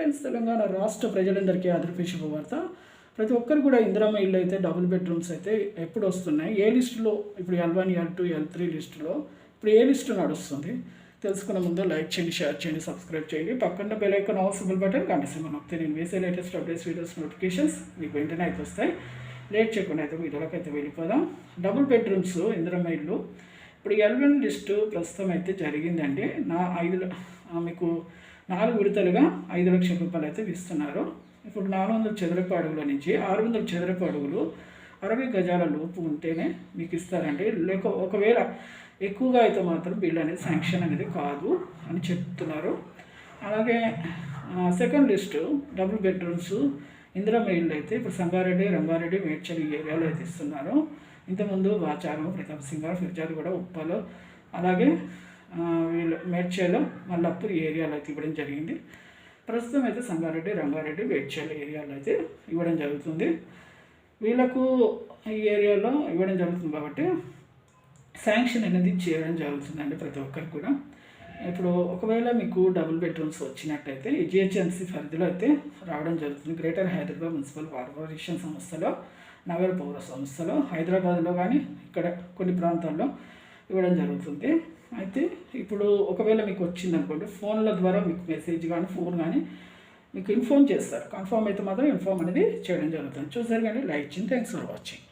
Friends Telangana రాష్ట్ర ప్రజలందరికీ ఆదర్పే శుభవార్త ప్రతి ఒక్కరు కూడా ఇందిరమ్మ ఇల్లు అయితే డబుల్ బెడ్రూమ్స్ అయితే ఎప్పుడు వస్తున్నాయి? ఏ లిస్టులో ఇప్పుడు L one L two L three లిస్టులో ఇప్పుడు ఏ లిస్టు నడుస్తుంది? తెలుసుకునే ముందు లైక్ చేయండి షేర్ చేయండి సబ్స్క్రైబ్ చేయండి. పక్కన బెల్ ఐకాన్ అవసరబుల్ బటన్ కనిపిస్తుంది నొక్కితే నేను వేసే లేటెస్ట్ అప్డేట్స్ వీడియోస్ నోటిఫికేషన్స్ మీకు వెంటనే అయితే వస్తాయి. లేట్ చేయకుండా అయితే వీడియోలోకి అయితే వెళ్ళిపోదాం. డబుల్ బెడ్రూమ్స్ ఇందిరమ్మ ఇల్లు. ఇప్పుడు ఎల్ వన్ లిస్టు ప్రస్తుతం అయితే జరిగిందండి. నా ఐదు ఆ, మీకు నాలుగు విడతలుగా ఐదు లక్షల రూపాయలు అయితే ఇస్తున్నారు ఇప్పుడు నాలుగు వందల చదరపు అడుగుల నుంచి ఆరు వందల చదరపు అడుగులు అరవై గజాల లోపు ఉంటేనే మీకు ఇస్తారండి. లేక ఒకవేళ ఎక్కువగా అయితే మాత్రం బిల్ అనేది శాంక్షన్ అనేది కాదు అని చెప్తున్నారు. అలాగే second list double bedrooms Indira ఇల్లు అయితే ఇప్పుడు సంగారెడ్డి రంగారెడ్డి మేడ్చల్ ఏరియాలో అయితే ఇస్తున్నారు. ఇంతకుముందు వాచారం ప్రతాప్ సింగ్ ఫిర్జాద్ కూడా ఉప్పలు. అలాగే వీళ్ళు మేడ్చేలో మల్లప్పూర్ ఏరియాలో అయితే ఇవ్వడం జరిగింది. ప్రస్తుతం అయితే సంగారెడ్డి రంగారెడ్డి మేడ్చేల ఏరియాలో అయితే ఇవ్వడం జరుగుతుంది. వీళ్ళకు ఈ ఏరియాలో ఇవ్వడం జరుగుతుంది కాబట్టి శాంక్షన్ అనేది చేయడం జరుగుతుందండి ప్రతి ఒక్కరికి కూడా. ఇప్పుడు ఒకవేళ మీకు డబుల్ బెడ్రూమ్స్ వచ్చినట్టయితే ఈ జిహెచ్ఎంసీ పరిధిలో అయితే రావడం జరుగుతుంది. గ్రేటర్ హైదరాబాద్ మున్సిపల్ కార్పొరేషన్ సంస్థలో నగర పౌర సంస్థలో హైదరాబాద్లో కానీ ఇక్కడ కొన్ని ప్రాంతాల్లో ఇవ్వడం జరుగుతుంది. అయితే ఇప్పుడు ఒకవేళ మీకు వచ్చింది అనుకోండి ఫోన్ల ద్వారా మీకు మెసేజ్ కానీ ఫోన్ కానీ మీకు ఇన్ఫామ్ చేస్తారు. కన్ఫామ్ అయితే మాత్రం ఇన్ఫామ్ అనేది చేయడం జరుగుతుంది. చూసారు కానీ లైక్ ఇచ్చింది థ్యాంక్స్ ఫర్ వాచింగ్